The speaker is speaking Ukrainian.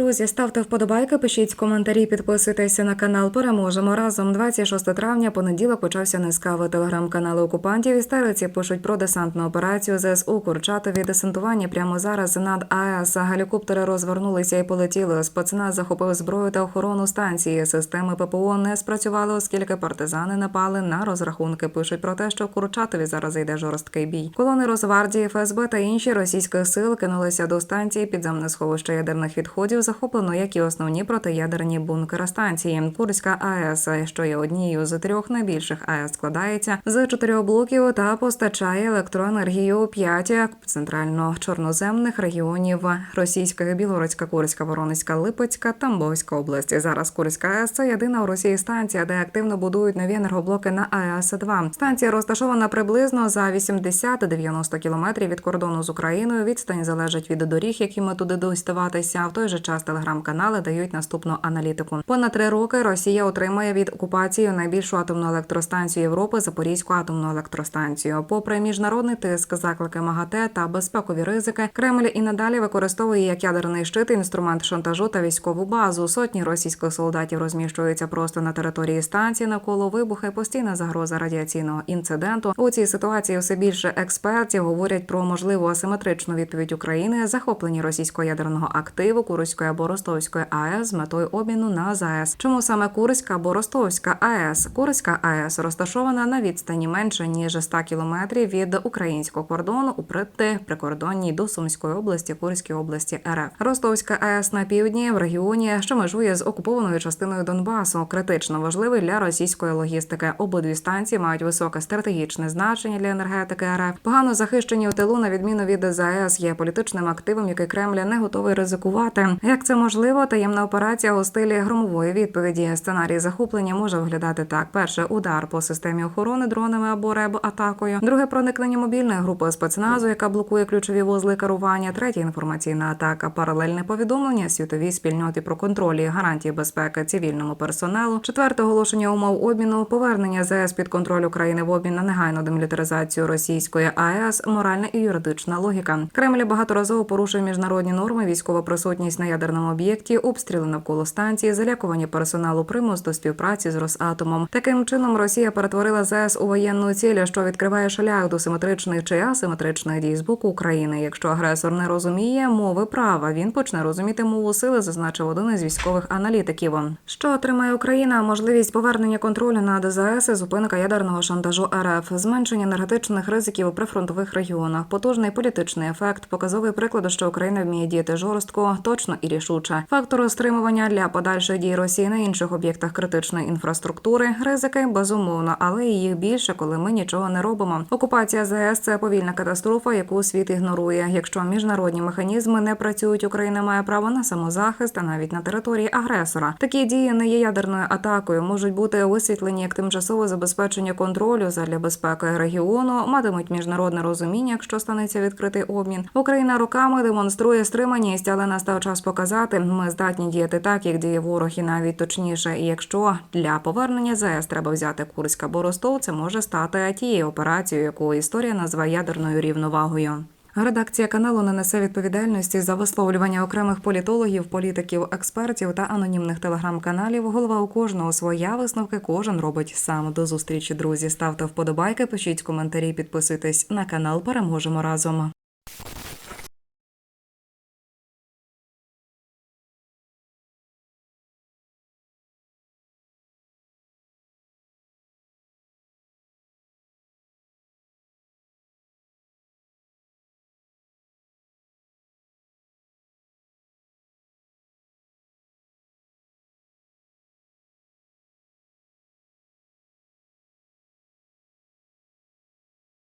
Друзі, ставте вподобайки, пишіть коментарі, підписуйтеся на канал. Переможемо разом. 26 травня, понеділок почався низкави телеграм-канали окупантів. Істериці пишуть про десантну операцію ЗСУ Курчатові. Десантування прямо зараз над АЕС. Гелікоптери розвернулися і полетіли. Спецназ захопив зброю та охорону станції. Системи ППО не спрацювали, оскільки партизани напали на розрахунки. Пишуть про те, що Курчатові зараз йде жорсткий бій. Колони Росгвардії, ФСБ та інші російських сил кинулися до станції підземне сховище ядерних відходів. Захоплено як і основні протиядерні бункери станції. Курська АЕС, що є однією з трьох найбільших АЕС, складається з чотирьох блоків та постачає електроенергію п'ять центрально-чорноземних регіонів Російська, Білоруська, Курська, Воронезька, Липецька, Тамбовська області. Зараз Курська АЕС це єдина у Росії станція, де активно будують нові енергоблоки на АЕС 2 Станція розташована приблизно за 80-90 кілометрів від кордону з Україною. Відстань залежить від доріг, якими туди доставатися. В той же час телеграм-канали дають наступну аналітику. Понад три роки Росія отримає від окупації найбільшу атомну електростанцію Європи Запорізьку атомну електростанцію. Попри міжнародний тиск, заклики МАГАТЕ та безпекові ризики, Кремль і надалі використовує як ядерний щит інструмент шантажу та військову базу. Сотні російських солдатів розміщуються просто на території станції навколо вибухи. Постійна загроза радіаційного інциденту. У цій ситуації все більше експертів говорять про можливу асиметричну відповідь України захоплені російського ядерного активу Курської або Ростовської АЕС з метою обміну на ЗАЕС. Чому саме Курська або Ростовська АЕС? Курська АЕС розташована на відстані менше ніж 100 кілометрів від українського кордону у прити прикордонній до Сумської області, Курської області РФ. Ростовська АЕС на півдні в регіоні, що межує з окупованою частиною Донбасу, критично важливий для російської логістики. Обидві станції мають високе стратегічне значення для енергетики РФ. Погано захищені у тилу, на відміну від ЗАЕС, є політичним активом, який Кремль не готовий ризикувати. Як це можливо? Таємна операція у стилі громової відповіді. Сценарій захоплення може виглядати так: перше удар по системі охорони дронами або реб атакою. Друге проникнення мобільної групи спецназу, яка блокує ключові вузли керування. Третє інформаційна атака, паралельне повідомлення світовій спільноті про контролі гарантії безпеки цивільному персоналу. Четверте оголошення умов обміну, повернення ЗС під контроль України в обмін на негайну демілітаризацію російської АЕС, моральна і юридична логіка. Кремль багаторазово порушує міжнародні норми, військова присутність на ядерному об'єкті, обстріли навколо станції, залякування персоналу, примус до співпраці з Росатомом. Таким чином Росія перетворила ЗС у воєнну ціль, що відкриває шлях до симетричних чи асиметричних дій з боку України. Якщо агресор не розуміє мови права, він почне розуміти мову сили, зазначив один із військових аналітиків. Що отримає Україна? Можливість повернення контролю над і зупинка ядерного шантажу РФ, зменшення енергетичних ризиків у прифронтових регіонах, потужний політичний ефект, показовий приклад, що Україна вміє діяти жорстко, точно і рішуче. Фактор стримування для подальших дій Росії на інших об'єктах критичної інфраструктури, ризики безумовно, але і їх більше, коли ми нічого не робимо. Окупація ЗАЕС – це повільна катастрофа, яку світ ігнорує. Якщо міжнародні механізми не працюють, Україна має право на самозахист, а навіть на території агресора. Такі дії не є ядерною атакою, можуть бути висвітлені як тимчасове забезпечення контролю задля безпеки регіону, матимуть міжнародне розуміння, якщо станеться відкритий обмін. Україна роками демонструє стриманість, але настав час показати, ми здатні діяти так, як діє ворог, і навіть точніше. І якщо для повернення ЗС треба взяти Курськ або Ростов, це може стати тією операцією, яку історія називає ядерною рівновагою. Редакція каналу не несе відповідальності за висловлювання окремих політологів, політиків, експертів та анонімних телеграм-каналів. Голова у кожного своя висновки кожен робить сам. До зустрічі, друзі. Ставте вподобайки, пишіть коментарі, підписуйтесь на канал. Переможемо разом.